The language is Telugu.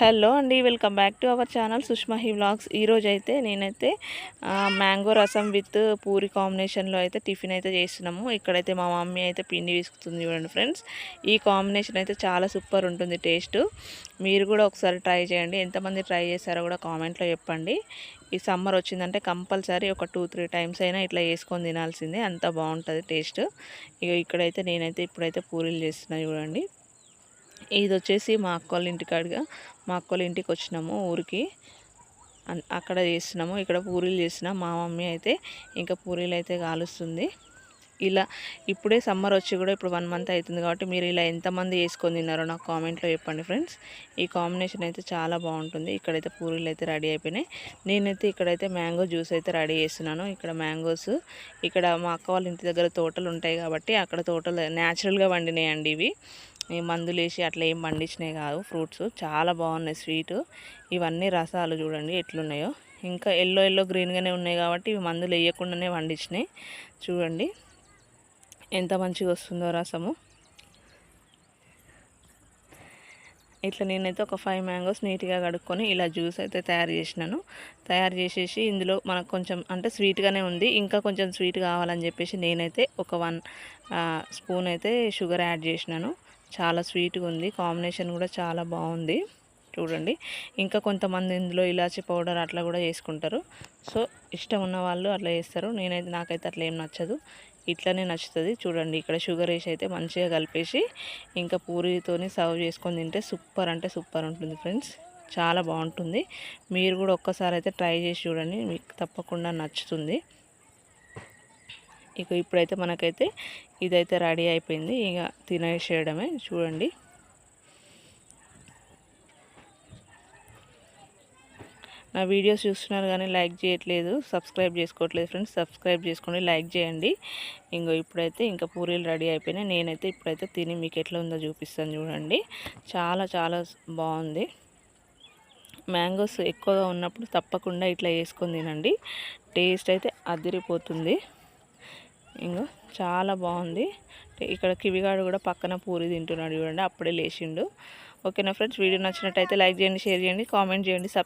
హలో అండి welcome back to our channel Sushma he vlogs. ఈరోజు అయితే నేనైతే మ్యాంగో రసం విత్ పూరి కాంబినేషన్లో అయితే టిఫిన్ అయితే చేస్తున్నాము. ఇక్కడైతే మా మమ్మీ అయితే పిండి విసుకుతుంది చూడండి ఫ్రెండ్స్. ఈ కాంబినేషన్ అయితే చాలా సూపర్ ఉంటుంది టేస్ట్ మీరు కూడా ఒకసారి ట్రై చేయండి. ఎంతమంది ట్రై చేశారో కూడా కామెంట్లో చెప్పండి. ఈ సమ్మర్ వచ్చిందంటే కంపల్సరీ ఒక టూ త్రీ టైమ్స్ అయినా ఇట్లా వేసుకొని తినాల్సిందే. అంత బాగుంటుంది టేస్ట్ ఇక ఇక్కడైతే నేనైతే ఇప్పుడైతే పూరీలు చేస్తున్నా చూడండి. ఇది వచ్చేసి మా అక్క వాళ్ళ ఇంటికాడగా మా అక్క వాళ్ళ ఇంటికి వచ్చినాము ఊరికి అక్కడ చేసినాము ఇక్కడ పూరీలు చేసినాం మా మమ్మీ అయితే ఇంకా పూరీలు అయితే కాలుస్తుంది. ఇలా ఇప్పుడే సమ్మర్ వచ్చి కూడా ఇప్పుడు వన్ మంత్ అవుతుంది కాబట్టి మీరు ఇలా ఎంతమంది వేసుకొని తిన్నారో నాకు కామెంట్లో చెప్పండి ఫ్రెండ్స్. ఈ కాంబినేషన్ అయితే చాలా బాగుంటుంది. ఇక్కడైతే పూరీలు అయితే రెడీ అయిపోయినాయి. నేనైతే ఇక్కడైతే మ్యాంగో జ్యూస్ అయితే రెడీ చేస్తున్నాను. ఇక్కడ మ్యాంగోస్ ఇక్కడ మా అక్క వాళ్ళ ఇంటి దగ్గర తోటలు ఉంటాయి కాబట్టి అక్కడ తోటలు న్యాచురల్గా వండినాయండి ఇవి. మందులు వేసి అట్లా ఏం పండించినాయి కాదు. ఫ్రూట్స్ చాలా బాగున్నాయి స్వీట్. ఇవన్నీ రసాలు చూడండి ఎట్లున్నాయో. ఇంకా ఎల్లో ఎల్లో గ్రీన్గానే ఉన్నాయి కాబట్టి ఇవి మందులు వేయకుండానే పండించినాయి చూడండి ఎంత మంచిగా వస్తుందో రసము. ఇట్లా నేనైతే ఒక ఫైవ్ మ్యాంగోస్ నీట్గా కడుక్కొని ఇలా జ్యూస్ అయితే తయారు చేసినాను. తయారు చేసేసి ఇందులో మనకు కొంచెం అంటే స్వీట్గానే ఉంది. ఇంకా కొంచెం స్వీట్ కావాలని చెప్పేసి నేనైతే ఒక వన్ స్పూన్ అయితే షుగర్ యాడ్ చేసినాను. చాలా స్వీట్గా ఉంది. కాంబినేషన్ కూడా చాలా బాగుంది. చూడండి. ఇంకా కొంతమంది ఇందులో ఇలాచీ పౌడర్ అట్లా కూడా చేసుకుంటారు సో ఇష్టం ఉన్న వాళ్ళు అట్లా చేస్తారు. నేనైతే నాకైతే అట్లా ఏం నచ్చదు. ఇట్లనే నచ్చుతుంది. చూడండి. ఇక్కడ షుగర్ వేసి అయితే మంచిగా కలిపేసి ఇంకా పూరితోని సర్వ్ చేసుకొని తింటే సూపర్ అంటే సూపర్ ఉంటుంది ఫ్రెండ్స్. చాలా బాగుంటుంది. మీరు కూడా ఒక్కసారి అయితే ట్రై చేసి చూడండి. మీకు తప్పకుండా నచ్చుతుంది. ఇక ఇప్పుడైతే మనకైతే ఇదైతే రెడీ అయిపోయింది. ఇక తినేసేయడమే. చూడండి. నా వీడియోస్ చూస్తున్నారు కానీ లైక్ చేయట్లేదు. సబ్స్క్రైబ్ చేసుకోవట్లేదు ఫ్రెండ్స్. సబ్స్క్రైబ్ చేసుకోండి. లైక్ చేయండి. ఇంకో ఇప్పుడైతే ఇంకా పూరీలు రెడీ అయిపోయినాయి. నేనైతే ఇప్పుడైతే తిని మీకు ఎట్లా ఉందో చూపిస్తాను చూడండి. చాలా చాలా బాగుంది. మ్యాంగోస్ ఎక్కువగా ఉన్నప్పుడు తప్పకుండా ఇట్లా వేసుకొని తినండి. టేస్ట్ అయితే అదిరిపోతుంది. ఇంకో చాలా బాగుంది. ఇక్కడ కివిగాడు కూడా పక్కన పూరి తింటున్నాడు చూడండి అప్పుడే లేచిండు. ఓకేనా ఫ్రెండ్స్? వీడియో నచ్చినట్టయితే లైక్ చేయండి షేర్ చేయండి కామెంట్ చేయండి